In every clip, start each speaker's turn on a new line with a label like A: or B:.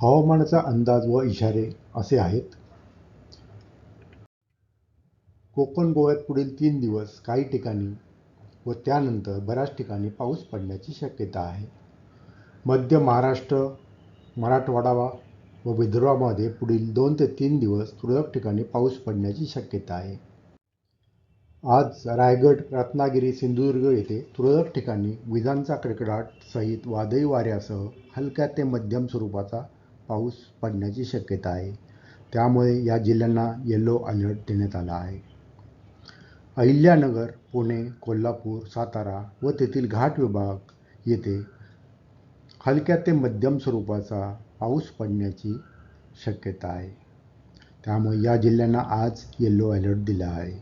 A: हवामानाचा अंदाज व इशारे असे आहेत. कोकण गोव्यात पुढील तीन दिवस काही ठिकाणी व त्यानंतर बऱ्याच ठिकाणी पाऊस पडण्याची शक्यता आहे. मध्य महाराष्ट्र मराठवाडा व विदर्भामध्ये पुढील दोन ते तीन दिवस तुरळक ठिकाणी पाऊस पडण्याची शक्यता आहे. आज रायगड रत्नागिरी सिंधुदुर्ग येथे तुरळक ठिकाणी विजांचा कडकडाट सहित वादळी वाऱ्यासह हलक्या ते मध्यम स्वरूपाचा पाऊस पडण्याची शक्यता आहे. त्यामुळे या जिल्ह्यांना येलो अलर्ट देण्यात आला आहे. अहिल्यानगर पुणे कोल्हापूर सातारा व तेथील घाट विभाग येथे हलक्या ते मध्यम स्वरूपाचा पाऊस पडण्याची शक्यता आहे. त्यामुळे या जिल्ह्यांना आज येलो अलर्ट दिला आहे.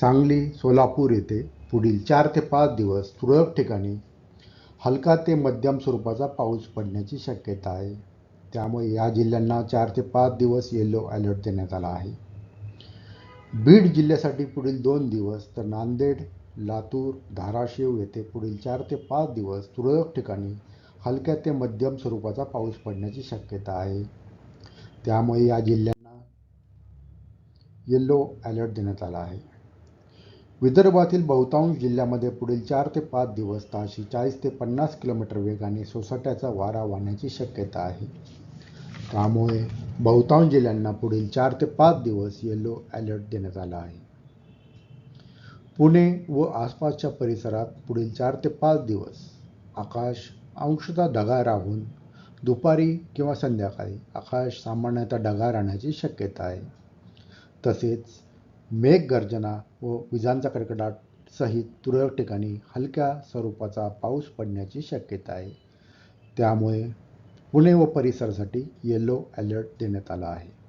A: सांगली सोलापूर येथे पुढील चार ते पाच दिवस तुरळक ठिकाणी हलका ते मध्यम स्वरूपाचा पाऊस पडण्याची शक्यता आहे. त्यामुळे या जिल्ह्यांना चार ते पाच दिवस येलो अलर्ट देण्यात आला आहे. बीड जिल्ह्यासाठी पुढील दोन दिवस तर नांदेड लातूर धाराशिव येथे पुढील चार ते पाच दिवस तुरळक ठिकाणी हलक्या ते मध्यम स्वरूपाचा पाऊस पडण्याची शक्यता आहे. त्यामुळे या जिल्ह्यांना येल्लो अलर्ट देण्यात आला आहे. विदर्भातील बहुतांश जिल्ह्यामध्ये पुढील चार ते पाच दिवस ताशी चाळीस ते पन्नास किलोमीटर वेगाने सोसाट्याचा वारा वाहण्याची शक्यता आहे. त्यामुळे बहुतांश जिल्ह्यांना पुढील चार ते पाच दिवस येलो अलर्ट देण्यात आला आहे. पुणे व आसपासच्या परिसरात पुढील चार ते पाच दिवस आकाश अंशतः ढगाळ राहून दुपारी किंवा संध्याकाळी आकाश सामान्यतः ढगाळ राहण्याची शक्यता आहे. तसेच मेघगर्जना व विजांचा कडकडाट सहित तुरळक ठिकाणी हलक्या स्वरूपाचा पाऊस पडण्याची शक्यता आहे. त्यामुळे पुणे व परिसरासाठी येलो अलर्ट देण्यात आला आहे.